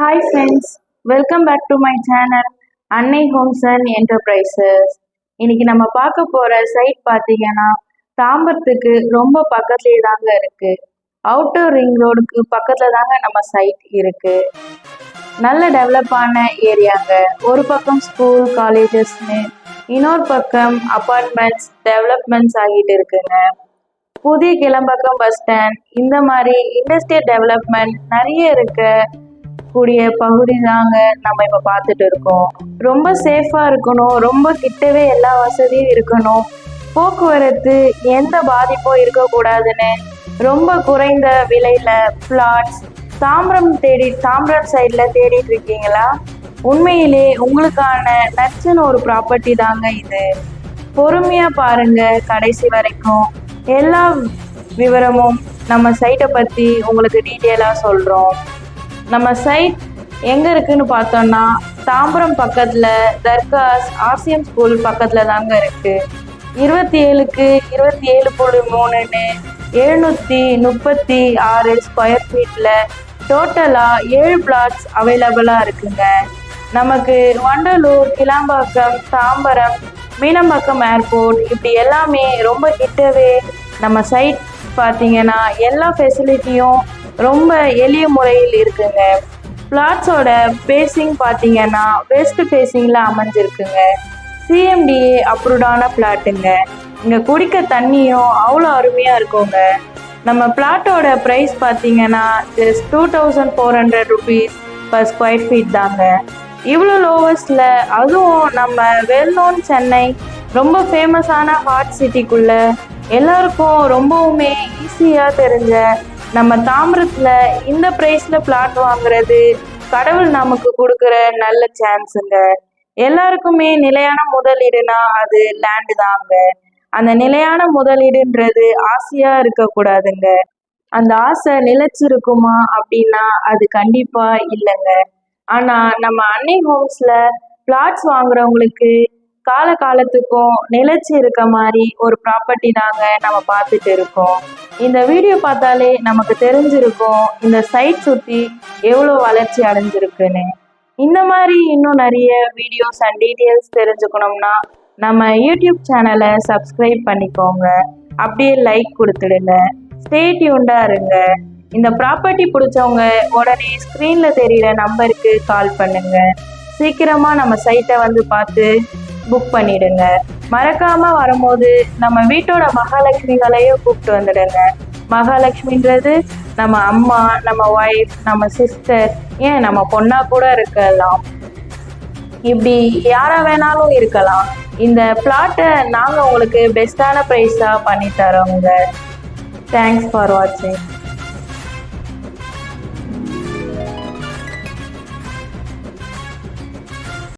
Hi friends welcome back to my channel Annai homes and enterprises இன்னைக்கு நம்ம பார்க்க போற சைட் பார்த்தீங்கன்னா தாம்பரத்துக்கு ரொம்ப பக்கத்துலேயே தாங்க இருக்கு. அவுட்டர் ரிங் ரோடுக்கு பக்கத்தில் தாங்க நம்ம சைட் இருக்கு. நல்ல டெவலப் ஆன ஏரியாங்க ஒரு பக்கம் ஸ்கூல் காலேஜஸ்னு இன்னொரு பக்கம் அப்பார்ட்மெண்ட்ஸ் டெவலப்மெண்ட்ஸ் ஆகிட்டு இருக்குங்க. புதிய கிளம்பக்கம் பஸ் ஸ்டாண்ட் இந்த மாதிரி இண்டஸ்ட்ரியல் டெவலப்மெண்ட் நிறைய இருக்க. கூடிய பகுதி தாங்க நம்ம இப்போ பார்த்துட்டு இருக்கோம். ரொம்ப சேஃபாக இருக்கணும். ரொம்ப கிட்டவே எல்லா வசதியும் இருக்கணும். போக்குவரத்து எந்த பாதிப்பும் இருக்கக்கூடாதுன்னு ரொம்ப குறைந்த விலையில் பிளாட்ஸ் தாம்பரம் தேடி தாம்பரம் சைடில் தேடிட்டு இருக்கீங்களா? உண்மையிலே உங்களுக்கான நச்சுன்னு ஒரு ப்ராப்பர்ட்டி தாங்க இது. பொறுமையாக பாருங்க கடைசி வரைக்கும். எல்லா விவரமும் நம்ம சைட்டை பற்றி உங்களுக்கு டீட்டெயிலாக சொல்கிறோம் நம்ம சைட் எங்கே இருக்குன்னு பார்த்தோம்னா தாம்பரம் பக்கத்தில் தர்காஸ் ஆர்சிஎம் ஸ்கூல் பக்கத்தில் தாங்க இருக்குது இருபத்தி ஏழுக்கு இருபத்தி ஏழு புள்ளி மூணுன்னு எழுநூற்றி முப்பத்தி ஆறு ஸ்கொயர் ஃபீட்டில் டோட்டலாக ஏழு பிளாட்ஸ் அவைலபிளாக இருக்குங்க. நமக்கு வண்டலூர் கிளாம்பாக்கம் தாம்பரம் மீனம்பாக்கம் ஏர்போர்ட் இப்படி எல்லாமே ரொம்ப கிட்டவே நம்ம சைட் பார்த்தீங்கன்னா எல்லா ஃபெசிலிட்டியும் ரொம்ப எளிய முறையில் இருக்குங்க. பிளாட்ஸோட பேசிங் பார்த்தீங்கன்னா வெஸ்ட் ஃபேஸிங்கில் அமைஞ்சிருக்குங்க. சிஎம்டிஏ அப்ரூவ்டான பிளாட்டுங்க இங்கே குடிக்க தண்ணியும் அவ்வளோ அருமையாக இருக்குங்க. நம்ம பிளாட்டோட ப்ரைஸ் பார்த்தீங்கன்னா just two thousand four hundred rupees per square feet தாங்க. இவ்வளோ லோவஸ்டில் அதுவும் நம்ம வெல் நோன் சென்னை ரொம்ப ஃபேமஸான ஹாட் சிட்டிக்குள்ளே எல்லாருக்கும் ரொம்பவுமே ஈஸியாக தெரிஞ்ச நம்ம தாமிரத்தில் இந்த ப்ரைஸில் பிளாட் வாங்குறது கடவுள் நமக்கு கொடுக்குற நல்ல சான்ஸுங்க எல்லாருக்குமே நிலையான முதலீடுனா அது லேண்டு தாங்க. அந்த நிலையான முதலீடுன்றது ஆசையா இருக்கக்கூடாதுங்க. அந்த ஆசை நிலைச்சிருக்குமா அப்படின்னா அது கண்டிப்பா இல்லைங்க. ஆனா நம்ம அன்னை ஹோம்ஸ்ல பிளாட்ஸ் வாங்குறவங்களுக்கு கால காலத்துக்கும் நிலைச்சு இருக்க மாதிரி ஒரு ப்ராப்பர்ட்டி தாங்க நம்ம பார்த்துட்டு இருக்கோம். இந்த வீடியோ பார்த்தாலே நமக்கு தெரிஞ்சிருக்கும் இந்த சைட் சுற்றி எவ்வளோ வளர்ச்சி அடைஞ்சிருக்குன்னு. இந்த மாதிரி இன்னும் நிறைய வீடியோஸ் அண்ட் டீட்டெயில்ஸ் தெரிஞ்சுக்கணும்னா நம்ம யூடியூப் சேனலை சப்ஸ்கிரைப் பண்ணிக்கோங்க. அப்படியே லைக் கொடுத்துடுங்க. ஸ்டே டியூண்டாக இருங்க. இந்த ப்ராப்பர்ட்டி பிடிச்சவங்க உடனே ஸ்க்ரீனில் தெரிகிற நம்பருக்கு கால் பண்ணுங்கள் சீக்கிரமாக நம்ம சைட்டை வந்து பார்த்து புக் பண்ணிடுங்க. மறக்காம வரும்போது நம்ம வீட்டோட மகாலட்சுமிகளையும் கூப்பிட்டு வந்துடுங்க. மகாலட்சுமின்றது நம்ம அம்மா நம்ம ஒய்ஃப் நம்ம சிஸ்டர் ஏன் நம்ம பொண்ணா கூட இருக்கலாம். இப்படி யாரா வேணாலும் இருக்கலாம். இந்த பிளாட்டை நாங்கள் உங்களுக்கு பெஸ்ட்டான ப்ரைஸாக பண்ணி தரோங்க தேங்க்ஸ் ஃபார் வாட்சிங்